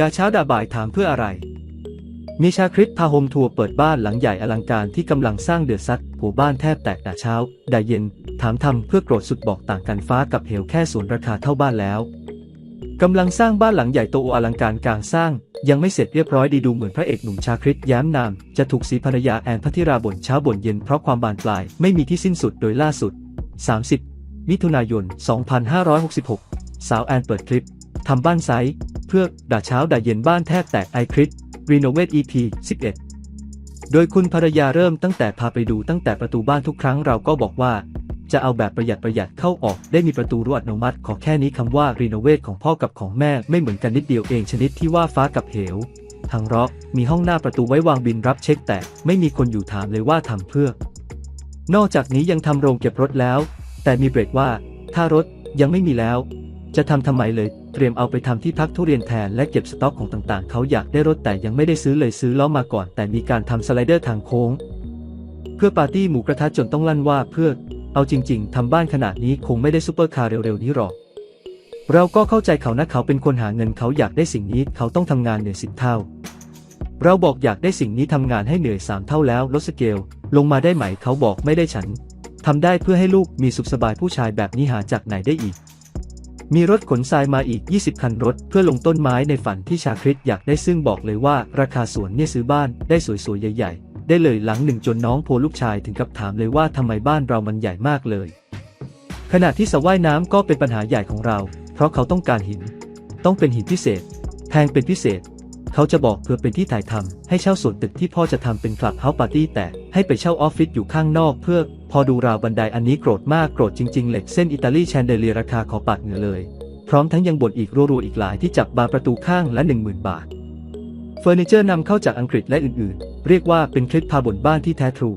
ดาเช้าดาบ่ายถามเพื่ออะไร มีชาคริตพาโฮมทัวร์เปิดบ้านหลังใหญ่อลังการที่กำลังสร้างเดือดซัดหัวบ้านแทบแตกดาเช้าดาเย็น ถามทำเพื่อโกรธสุดบอกต่างกันฟ้ากับเหวแค่สวนราคาเท่าบ้านแล้วกำลังสร้างบ้านหลังใหญ่โตอลังการกลารสร้าง ยังไม่เสร็จเรียบร้อยดีดูเหมือนพระเอกหนุ่มชาคริตย้มนาม จะถูกสีภรรยาแอนพัทิราบ่นเช้าบ่นเย็นเพราะความบานปลายไม่มีที่สิ้นสุดโดยล่าสุด 30 มิถุนายน 2566 สาวแอนเปิดคลิปทำบ้านไซส์ พื่อด่าเช้าด่าเย็นบ้านแทบแตกไอคริสรีโนเวท EP 11 โดยคุณภรรยาเริ่มตั้งแต่พาไปดูตั้งแต่ประตูบ้านทุกครั้งเราก็บอกว่า จะเอาแบบประหยัดประหยัดเข้าออกได้มีประตูรั้วอัตโนมัติ ขอแค่นี้คำว่ารีโนเวทของพ่อกับของแม่ไม่เหมือนกันนิดเดียวเองชนิดที่ว่าฟ้ากับเหว ทางเราะมีห้องหน้าประตูไว้วางบินรับเช็คแต่ไม่มีคนอยู่ถามเลยว่าทำเพื่อ นอกจากนี้ยังทำโรงเก็บรถแล้ว แต่มีเบรกว่า ถ้ารถยังไม่มีแล้ว จะทำทำไมเลย เตรียมเอาไปทำที่พักทุเรียนแทนและเก็บสต็อกของต่างๆ เขาอยากได้รถแต่ยังไม่ได้ซื้อเลยซื้อล้อมาก่อน แต่มีการทำสไลเดอร์ทางโค้ง เพื่อปาร์ตี้หมูกระทะจนต้องลั่นว่าเพื่อ เอาจริง ๆทำบ้านขนาดนี้คงไม่ได้ซูเปอร์คาร์เร็วๆนี้หรอก เราก็เข้าใจเขานะเขาเป็นคนหาเงินเขาอยากได้สิ่งนี้เขาต้องทำงานเหนื่อยสิบเท่า เราบอกอยากได้สิ่งนี้ทำงานให้เหนื่อยสามเท่าแล้วลดสเกล ลงมาได้ไหมเขาบอกไม่ได้ฉันทำได้เพื่อให้ลูกมีสุขสบายผู้ชายแบบนี้หาจากไหนได้อีก มีรถขนทรายมาอีก 20 คันรถ เพื่อลงต้นไม้ในฝันที่ชาคริตอยากได้ซึ่งบอกเลยว่า ราคาสวนเนี่ยซื้อบ้านได้สวยๆ ใหญ่ๆ ได้เลยหลังหนึ่งจนน้องโพลูกชายถึงกับถามเลยว่าทำไมบ้านเรามันใหญ่มากเลย ขณะที่สระว่ายน้ำก็เป็นปัญหาใหญ่ของเรา เพราะเขาต้องการหิน ต้องเป็นหินพิเศษ แพงเป็นพิเศษ เขาจะบอกเพื่อเป็นที่ถ่ายทำให้เช่าส่วนตึกที่พ่อจะทำเป็นคลับเฮาส์ปาร์ตี้แต่ให้ไปเช่าออฟฟิศอยู่ข้างนอกเพื่อ พอดูราวบันไดอันนี้โกรธมากโกรธจริงๆ เหล็กเส้นอิตาลีแชนเดเลียราคาขอปัดเหงื่อเลย พร้อมทั้งยังบ่นอีกรัวๆอีกหลายที่จับบานประตูข้างละ 10,000 บาท เฟอร์นิเจอร์นำเข้าจากอังกฤษและอื่นๆ เรียกว่าเป็นคลิปพาบ่นบ้านที่แท้ทรู